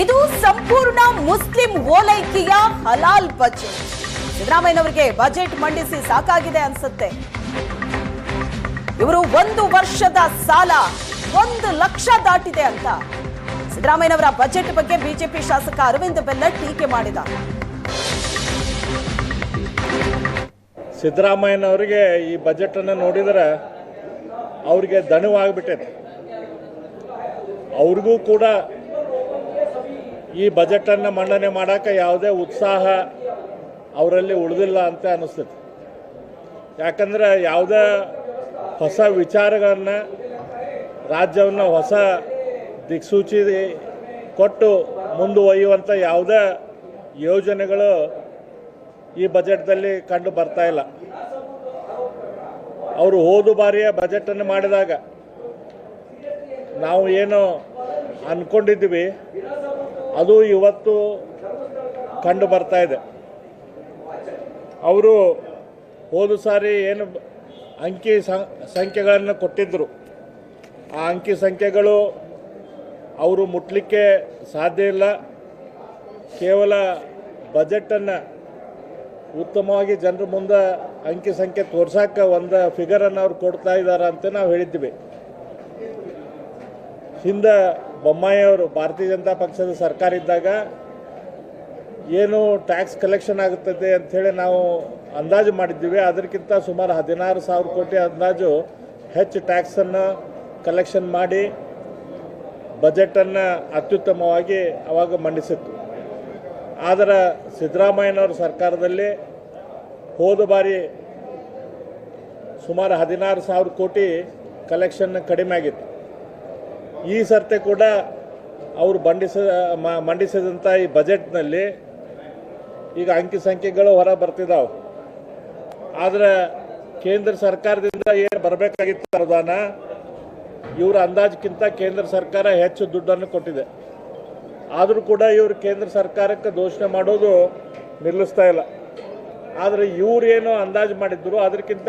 ಇದು ಸಂಪೂರ್ಣ ಮುಸ್ಲಿಂ ಓಲೈಕೆಯ ಹಲಾಲ್ ಬಜೆಟ್ ಸಿದ್ದರಾಮಯ್ಯನವರಿಗೆ ಬಜೆಟ್ ಮಂಡಿಸಿ ಸಾಕಾಗಿದೆ ಅನ್ಸುತ್ತೆ. ಇವರು ಒಂದು ವರ್ಷದ ಸಾಲ ಒಂದು ಲಕ್ಷ ದಾಟಿದೆ ಅಂತ. ಸಿದ್ದರಾಮಯ್ಯನವರ ಬಜೆಟ್ ಬಗ್ಗೆ ಬಿಜೆಪಿ ಶಾಸಕ ಅರವಿಂದ್ ಬೆಲ್ಲ ಟೀಕೆ ಮಾಡಿದ. ಸಿದ್ದರಾಮಯ್ಯನವರಿಗೆ ಈ ಬಜೆಟ್ ಅನ್ನು ನೋಡಿದರೆ ಅವರಿಗೆ ದಣವಾಗ್ಬಿಟ್ಟೈತೆ. ಅವ್ರಿಗೂ ಕೂಡ ಈ ಬಜೆಟನ್ನು ಮಂಡನೆ ಮಾಡೋಕ್ಕೆ ಯಾವುದೇ ಉತ್ಸಾಹ ಅವರಲ್ಲಿ ಉಳಿದಿಲ್ಲ ಅಂತ ಅನ್ನಿಸ್ತೈತಿ ಯಾಕಂದ್ರೆ ಯಾವುದೇ ಹೊಸ ವಿಚಾರಗಳನ್ನು ರಾಜ್ಯವನ್ನು ಹೊಸ ದಿಕ್ಸೂಚಿ ಕೊಟ್ಟು ಮುಂದುವಯ್ಯುವಂಥ ಯಾವುದೇ ಯೋಜನೆಗಳು ಈ ಬಜೆಟ್ದಲ್ಲಿ ಕಂಡು ಬರ್ತಾ ಇಲ್ಲ. ಅವರು ಹೋದ ಬಾರಿಯ ಬಜೆಟನ್ನು ಮಾಡಿದಾಗ ನಾವು ಏನು ಅಂದ್ಕೊಂಡಿದ್ದೀವಿ ಅದು ಇವತ್ತು ಕಂಡು ಬರ್ತಾ ಇದೆ. ಅವರು ಹೋದ ಸಾರಿ ಏನು ಅಂಕಿ ಸಂಖ್ಯೆಗಳನ್ನು ಕೊಟ್ಟಿದ್ದರು ಆ ಅಂಕಿ ಸಂಖ್ಯೆಗಳು ಅವರು ಮುಟ್ಲಿಕ್ಕೆ ಸಾಧ್ಯ ಇಲ್ಲ. ಕೇವಲ ಬಜೆಟನ್ನು ಉತ್ತಮವಾಗಿ ಜನರ ಮುಂದೆ ಅಂಕಿ ಸಂಖ್ಯೆ ತೋರ್ಸಕ್ಕೆ ಒಂದು ಫಿಗರನ್ನು ಅವ್ರು ಕೊಡ್ತಾ ಇದ್ದಾರೆ ಅಂತ ನಾವು ಹೇಳಿದ್ದೀವಿ ಹಿಂದೆ ಬೊಮ್ಮಾಯಿ ಅವರು ಭಾರತೀಯ ಜನತಾ ಪಕ್ಷದ ಸರ್ಕಾರ ಇದ್ದಾಗ ಏನು ಟ್ಯಾಕ್ಸ್ ಕಲೆಕ್ಷನ್ ಆಗುತ್ತದೆ ಅಂಥೇಳಿ ನಾವು ಅಂದಾಜು ಮಾಡಿದ್ದೀವಿ. ಅದಕ್ಕಿಂತ ಸುಮಾರು ಹದಿನಾರು ಸಾವಿರ ಕೋಟಿ ಅಂದಾಜು ಹೆಚ್ಚು ಟ್ಯಾಕ್ಸನ್ನು ಕಲೆಕ್ಷನ್ ಮಾಡಿ ಬಜೆಟನ್ನು ಅತ್ಯುತ್ತಮವಾಗಿ ಅವಾಗ ಮಂಡಿಸಿತ್ತು. ಆದರೆ ಸಿದ್ದರಾಮಯ್ಯನವ್ರ ಸರ್ಕಾರದಲ್ಲಿ ಹೋದ ಬಾರಿ ಸುಮಾರು ಹದಿನಾರು ಸಾವಿರ ಕೋಟಿ ಕಲೆಕ್ಷನ್ ಕಡಿಮೆ ಆಗಿತ್ತು. ಈ ಸರ್ತೆ ಕೂಡ ಅವರು ಬಂಡಿಸ ಮಂಡಿಸಿದಂಥ ಈ ಬಜೆಟ್ನಲ್ಲಿ ಈಗ ಅಂಕಿ ಸಂಖ್ಯೆಗಳು ಹೊರ ಬರ್ತಿದ್ದಾವೆ ಆದರೆ ಕೇಂದ್ರ ಸರ್ಕಾರದಿಂದ ಏನು ಬರಬೇಕಾಗಿತ್ತು ಅನುದಾನ? ಇವರ ಅಂದಾಜಕ್ಕಿಂತ ಕೇಂದ್ರ ಸರ್ಕಾರ ಹೆಚ್ಚು ದುಡ್ಡನ್ನು ಕೊಟ್ಟಿದೆ. ಆದರೂ ಕೂಡ ಇವರು ಕೇಂದ್ರ ಸರ್ಕಾರಕ್ಕೆ ದೋಷಣೆ ಮಾಡೋದು ನಿಲ್ಲಿಸ್ತಾ ಇಲ್ಲ. ಆದರೆ ಇವರೇನು ಅಂದಾಜು ಮಾಡಿದ್ರು ಅದಕ್ಕಿಂತ